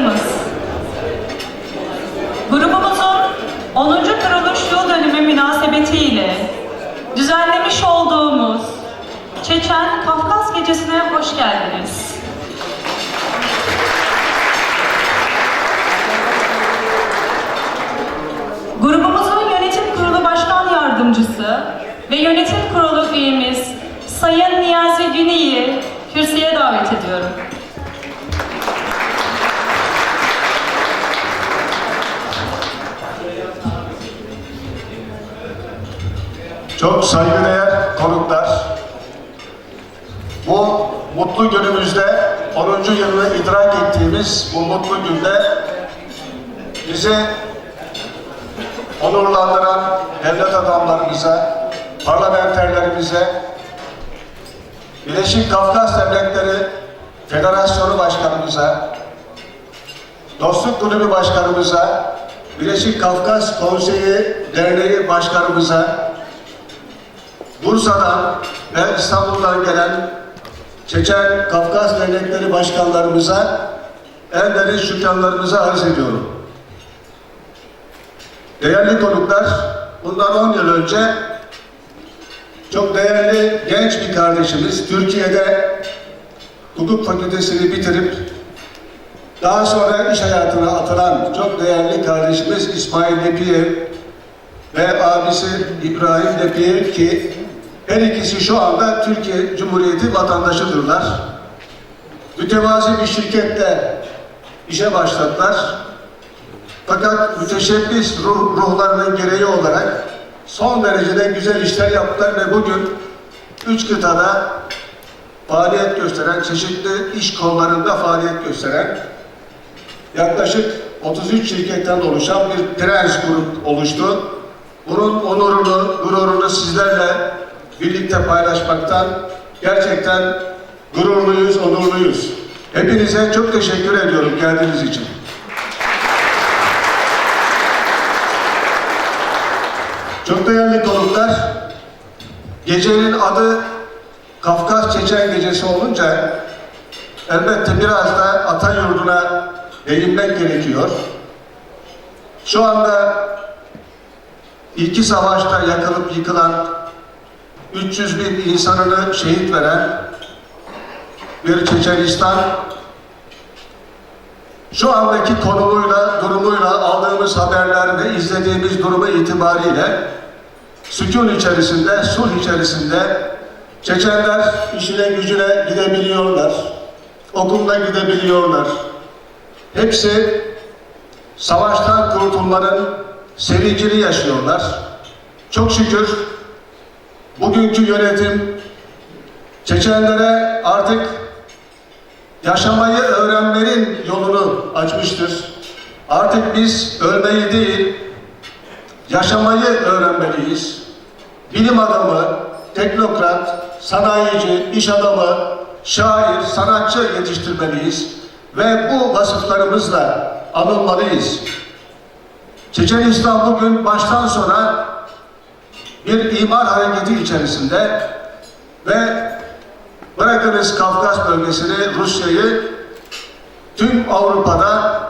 arkadaşlarımız, grubumuzun 10. kuruluş yıl dönümü münasebetiyle düzenlemiş olduğumuz Çeçen Kafkas Gecesi'ne hoş geldiniz. Grubumuzun yönetim kurulu başkan yardımcısı ve yönetim kurulu üyemiz Sayın Niyazi Güney'i kürsüye davet ediyorum. Çok saygıdeğer konuklar, bu mutlu günümüzde 10. yılını idrak ettiğimiz bu mutlu günde bizi onurlandıran devlet adamlarımıza, parlamenterlerimize, Birleşik Kafkas Devletleri Federasyonu Başkanımıza, Dostluk Kulübü Başkanımıza, Birleşik Kafkas Konseyi Derneği Başkanımıza, Bursa'dan ve İstanbul'dan gelen Çeçen Kafkas Dernekleri Başkanlarımıza en derin şükranlarımızı arz ediyorum. Değerli konuklar, bundan 10 yıl önce çok değerli genç bir kardeşimiz Türkiye'de hukuk fakültesini bitirip daha sonra iş hayatına atılan çok değerli kardeşimiz İsmail Lepiyev ve abisi İbrahim Lepiyev ki her ikisi şu anda Türkiye Cumhuriyeti vatandaşıdırlar. Mütevazi bir şirkette işe başladılar. Fakat müteşebbis ruh, ruhlarının gereği olarak son derecede güzel işler yaptılar ve bugün üç kıtada faaliyet gösteren, çeşitli iş kollarında faaliyet gösteren yaklaşık 33 şirketten oluşan bir prens grup oluştu. Bunun onurunu, gururunu sizlerle birlikte paylaşmaktan gerçekten gururluyuz, onurluyuz. Hepinize çok teşekkür ediyorum geldiğiniz için. Çok değerli konuklar, gecenin adı Kafkas Çeçen Gecesi olunca elbette biraz da ata yurduna değinmek gerekiyor. Şu anda iki savaşta yakılıp yıkılan 300 bin insanını şehit veren bir Çeçenistan şu andaki konumuyla, durumuyla aldığımız haberler ve izlediğimiz durumu itibariyle sükun içerisinde, sulh içerisinde Çeçenler işine gücüne gidebiliyorlar. Okuluna gidebiliyorlar. Hepsi savaştan kurtulmanın sevincini yaşıyorlar. Çok şükür bugünkü yönetim Çeçenlere artık yaşamayı öğrenmenin yolunu açmıştır. Artık biz ölmeyi değil, yaşamayı öğrenmeliyiz. Bilim adamı, teknokrat, sanayici, iş adamı, şair, sanatçı yetiştirmeliyiz ve bu vasıflarımızla anılmalıyız. Çeçenistan bugün baştan sona bir imar hareketi içerisinde ve bırakınız Kafkas bölgesini, Rusya'yı tüm Avrupa'da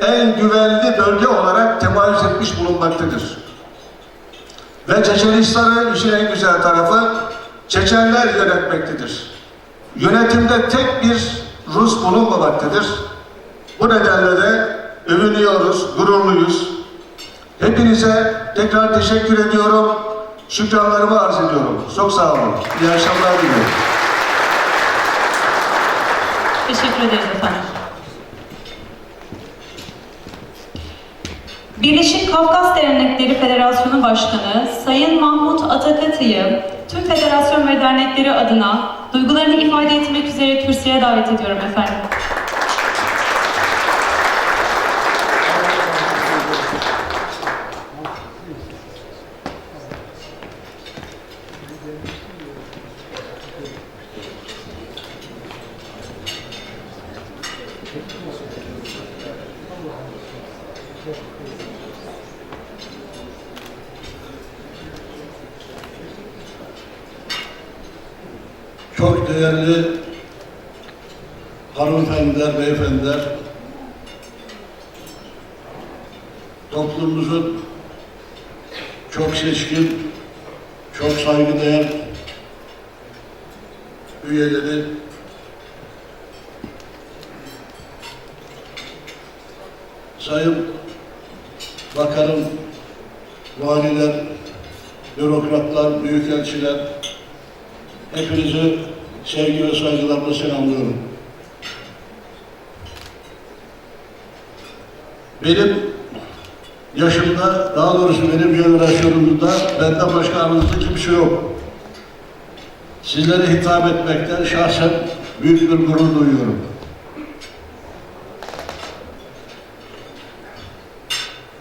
en güvenli bölge olarak temayüz etmiş bulunmaktadır. Ve Çeçenistan'ı işin en güzel tarafı Çeçenler yönetmektedir. Yönetimde tek bir Rus bulunmamaktadır. Bu nedenle de övünüyoruz, gururluyuz. Hepinize tekrar teşekkür ediyorum. Şükranlarımı arz ediyorum. Çok sağ olun. İyi akşamlar diliyorum. Teşekkür ederiz efendim. Birleşik Kafkas Dernekleri Federasyonu Başkanı Sayın Mahmut Atakatı'yı tüm federasyon ve dernekleri adına duygularını ifade etmek üzere kürsüye davet ediyorum efendim. çok değerli hanımefendiler, beyefendiler, toplumumuzun çok seçkin, çok saygıdeğer üyeleri, Sayın Bakanım, valiler, bürokratlar, büyükelçiler, hepinizi sevgi ve saygılarla selamlıyorum. Benim yaşımda, daha doğrusu benim jenerasyonumda benden başka aranızda kimse yok. Sizlere hitap etmekten şahsen büyük bir gurur duyuyorum.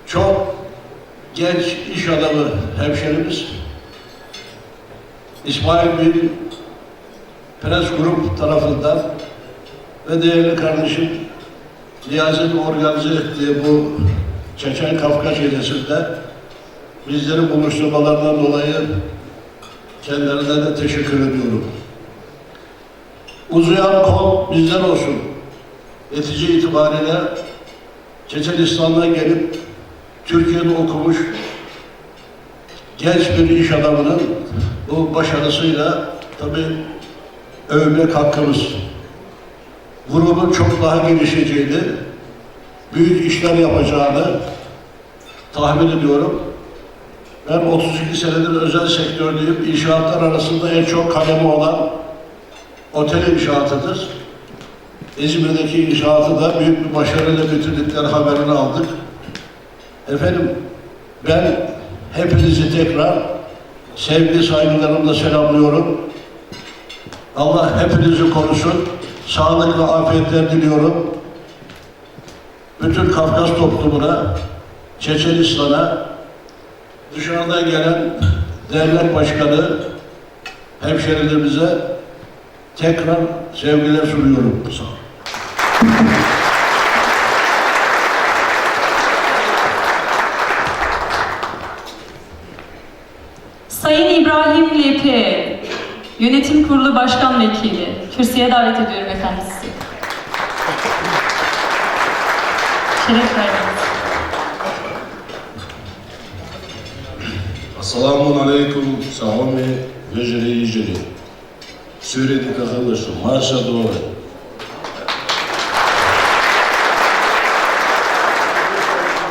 Çok genç iş adamı hemşerimiz İsmail Bin Prens Grup tarafından ve değerli kardeşim Niyazi'nin organize ettiği bu Çeçen Kafkas gecesinde bizleri buluşturmalarından dolayı kendilerine de teşekkür ediyorum. Uzayan kol bizden olsun. Netice itibariyle Çeçenistan'dan gelip Türkiye'de okumuş genç bir iş adamının bu başarısıyla tabii övmek hakkımız. Grubun çok daha gelişeceğini, büyük işler yapacağını tahmin ediyorum. Ben 32 senedir özel sektördeyim. İnşaatlar arasında en çok kalemi olan otel inşaatıdır. İzmir'deki inşaatı da büyük bir başarıyla bitirdikleri haberini aldık. Efendim ben hepinizi tekrar sevgi saygılarımla selamlıyorum. Allah hepinizi korusun. Sağlık ve afiyetler diliyorum. Bütün Kafkas toplumuna, Çeçenistan'a, dışarıdan gelen devlet başkanı, hemşerilerimize tekrar sevgiler sunuyorum. Sağ. Sayın İbrahim Lepi, Yönetim Kurulu Başkan Vekili. Kürsüye davet ediyorum efendim sizi. Şeref verdiniz. Assalamu alaikum, Saomi, Vejeri Ijeri. Süredi kakılışı, marşa doğru.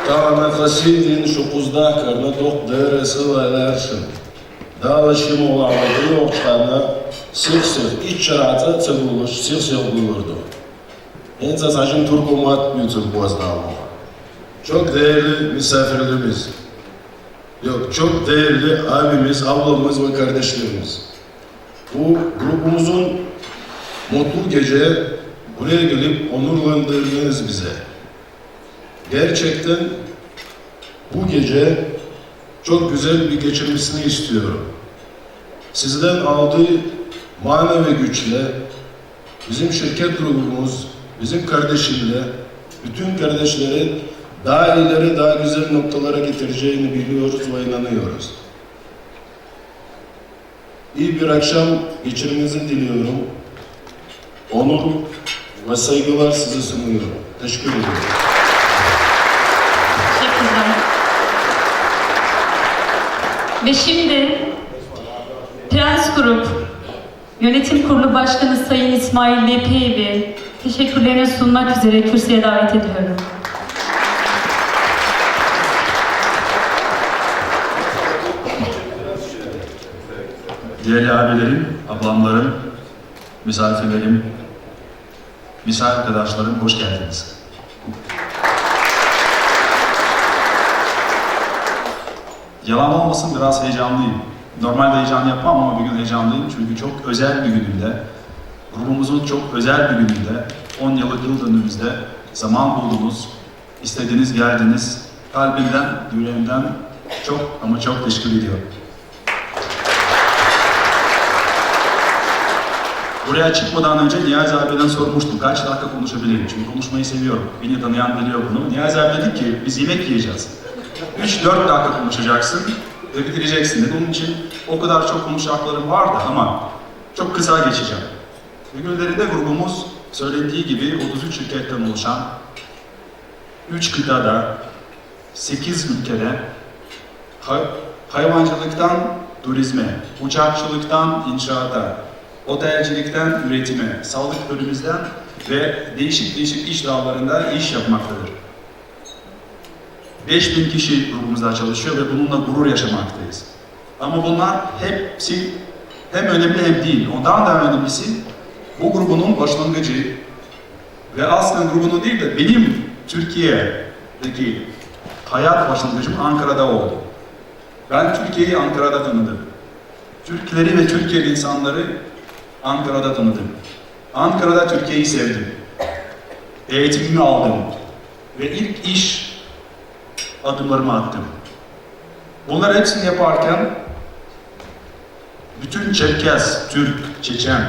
Tağına kasidin şu kuzdah karna dok deresi ve lerşin. Olamadı yoktana, sih sih iç çaratı çabuluş, sih sih bulurdu. Enza saçın turkumat büyütüp bozdağımı. Çok değerli misafirlerimiz, Yok, çok değerli abimiz, ablamız ve kardeşlerimiz. Bu grubumuzun mutlu gece buraya gelip onurlandırdınız bize. Gerçekten bu gece çok güzel bir geçirmesini istiyorum. Sizden aldığı manevi güçle bizim şirket grubumuz, bizim kardeşimle, bütün kardeşleri daha ileri, daha güzel noktalara getireceğini biliyoruz ve inanıyoruz. İyi bir akşam geçirmenizi diliyorum. Onur ve saygılar size sunuyorum. Teşekkür ederim. Ve şimdi Prens Grup Yönetim Kurulu Başkanı Sayın İsmail Lepeyevi teşekkürlerini sunmak üzere kürsüye davet ediyorum. Değerli abilerim, ablamlarım, misafirlerim, misafir arkadaşlarım hoş geldiniz. Yalan olmasın biraz heyecanlıyım. Normalde heyecan yapmam ama bugün heyecanlıyım çünkü çok özel bir gününde, grubumuzun çok özel bir gününde, 10 yıllık yıl dönümümüzde zaman buldunuz, istediniz, geldiniz. Kalbimden, yüreğimden çok ama çok teşekkür ediyorum. Buraya çıkmadan önce Niyazi abiden sormuştum kaç dakika konuşabilirim çünkü konuşmayı seviyorum. Beni tanıyan biliyor bunu. Niyazi abi dedi ki biz yemek yiyeceğiz. 3-4 dakika konuşacaksın ve bitireceksin dedi. Onun için o kadar çok konuşacaklarım vardı ama çok kısa geçeceğim. Bugünleri de grubumuz söylediği gibi 33 şirketten oluşan 3 kıtada 8 ülkede hay- hayvancılıktan turizme, uçakçılıktan inşaata, otelcilikten üretime, sağlık bölümümüzden ve değişik değişik iş dallarında iş yapmaktadır. 5000 kişi grubumuzda çalışıyor ve bununla gurur yaşamaktayız. Ama bunlar hepsi hem önemli hem değil. Ondan da önemlisi bu grubunun başlangıcı ve aslında grubunun değil de benim Türkiye'deki hayat başlangıcım Ankara'da oldu. Ben Türkiye'yi Ankara'da tanıdım. Türkleri ve Türkiye'li insanları Ankara'da tanıdım. Ankara'da Türkiye'yi sevdim. Eğitimimi aldım. Ve ilk iş adımlarımı attım. Bunlar hepsini yaparken bütün Çerkez, Türk, Çeçen,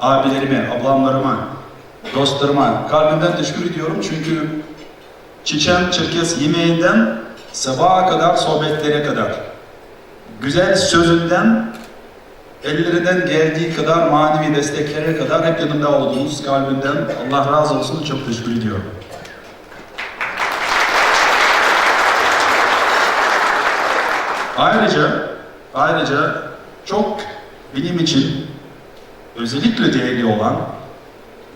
abilerime, ablamlarıma, dostlarıma kalbimden teşekkür ediyorum çünkü Çeçen, Çerkez yemeğinden sabaha kadar sohbetlere kadar güzel sözünden ellerinden geldiği kadar manevi desteklere kadar hep yanımda olduğunuz kalbimden Allah razı olsun çok teşekkür ediyorum. Ayrıca, ayrıca çok benim için özellikle değerli olan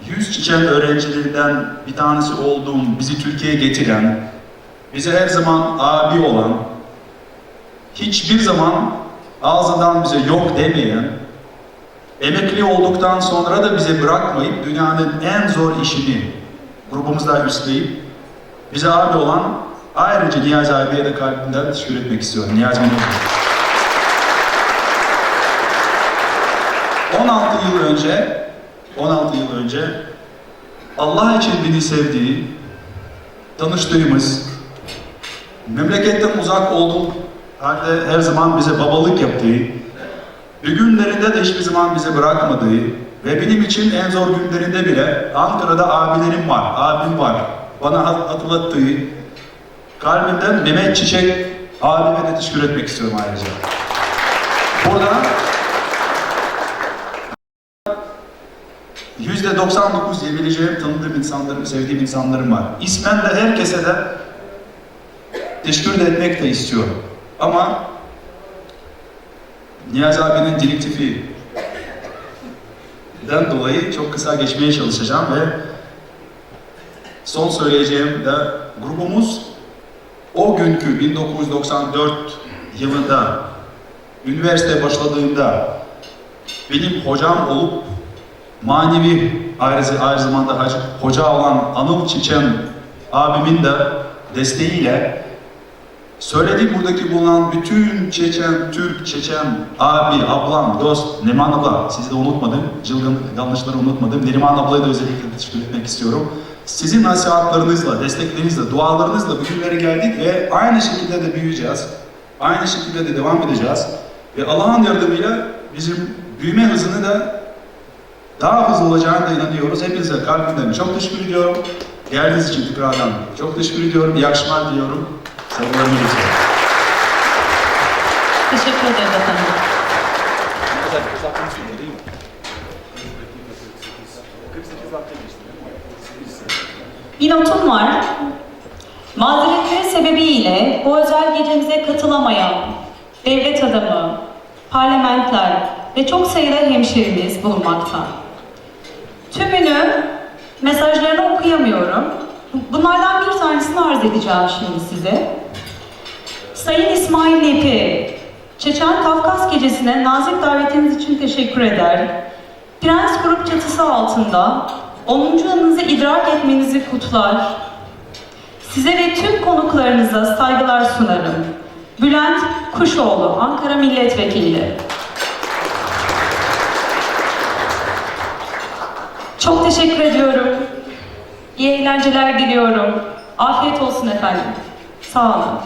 100 Çiçen öğrencilerinden bir tanesi olduğum, bizi Türkiye'ye getiren, bize her zaman abi olan, hiçbir zaman ağzından bize yok demeyen, emekli olduktan sonra da bize bırakmayıp dünyanın en zor işini grubumuzda üstleyip bize abi olan ayrıca Niyazi abiye de kalbimden teşekkür etmek istiyorum. Niyazi Minoğlu. 16 yıl önce 16 yıl önce Allah için beni sevdiği, tanıştığımız, memleketten uzak olduğum halde her zaman bize babalık yaptığı, bir günlerinde de hiçbir zaman bizi bırakmadığı ve benim için en zor günlerinde bile Ankara'da abilerim var, abim var. Bana hat- hatırlattığı kalbimden Mehmet Çiçek abime de teşekkür etmek istiyorum ayrıca. Burada yüzde 99 diyebileceğim tanıdığım insanlarım, sevdiğim insanlarım var. İsmen de herkese de teşekkür de etmek de istiyorum. Ama Niyazi abinin direktifi den dolayı çok kısa geçmeye çalışacağım ve son söyleyeceğim de grubumuz o günkü 1994 yılında üniversite başladığında benim hocam olup manevi aynı, aynı zamanda hacı- hoca olan Anıl Çiçen abimin de desteğiyle Söylediğim buradaki bulunan bütün Çeçen, Türk, Çeçen, abi, ablam, dost, Neriman abla, sizi de unutmadım, çılgın yanlışları unutmadım. Neriman ablaya da özellikle teşekkür etmek istiyorum. Sizin nasihatlarınızla, desteklerinizle, dualarınızla bugünlere geldik ve aynı şekilde de büyüyeceğiz. Aynı şekilde de devam edeceğiz. Ve Allah'ın yardımıyla bizim büyüme hızını da daha hızlı olacağına da inanıyoruz. Hepinize kalbimden çok teşekkür ediyorum. Geldiğiniz için tekrardan çok teşekkür ediyorum. İyi akşamlar diliyorum. Saygılarımı iletiyorum. Teşekkür ederiz efendim. Bir notum var. Mazeretleri sebebiyle bu özel gecemize katılamayan devlet adamı, parlamenter ve çok sayıda hemşerimiz bulunmakta. Tümünü mesajlarını okuyamıyorum. Bunlardan bir tanesini arz edeceğim şimdi size. Sayın İsmail Lepi, Çeçen Kafkas Gecesi'ne nazik davetiniz için teşekkür eder. Prens Grup çatısı altında 10. yılınızı idrak etmenizi kutlar. Size ve tüm konuklarınıza saygılar sunarım. Bülent Kuşoğlu, Ankara Milletvekili. Çok teşekkür ediyorum. İyi eğlenceler diliyorum. Afiyet olsun efendim. Sağ olun.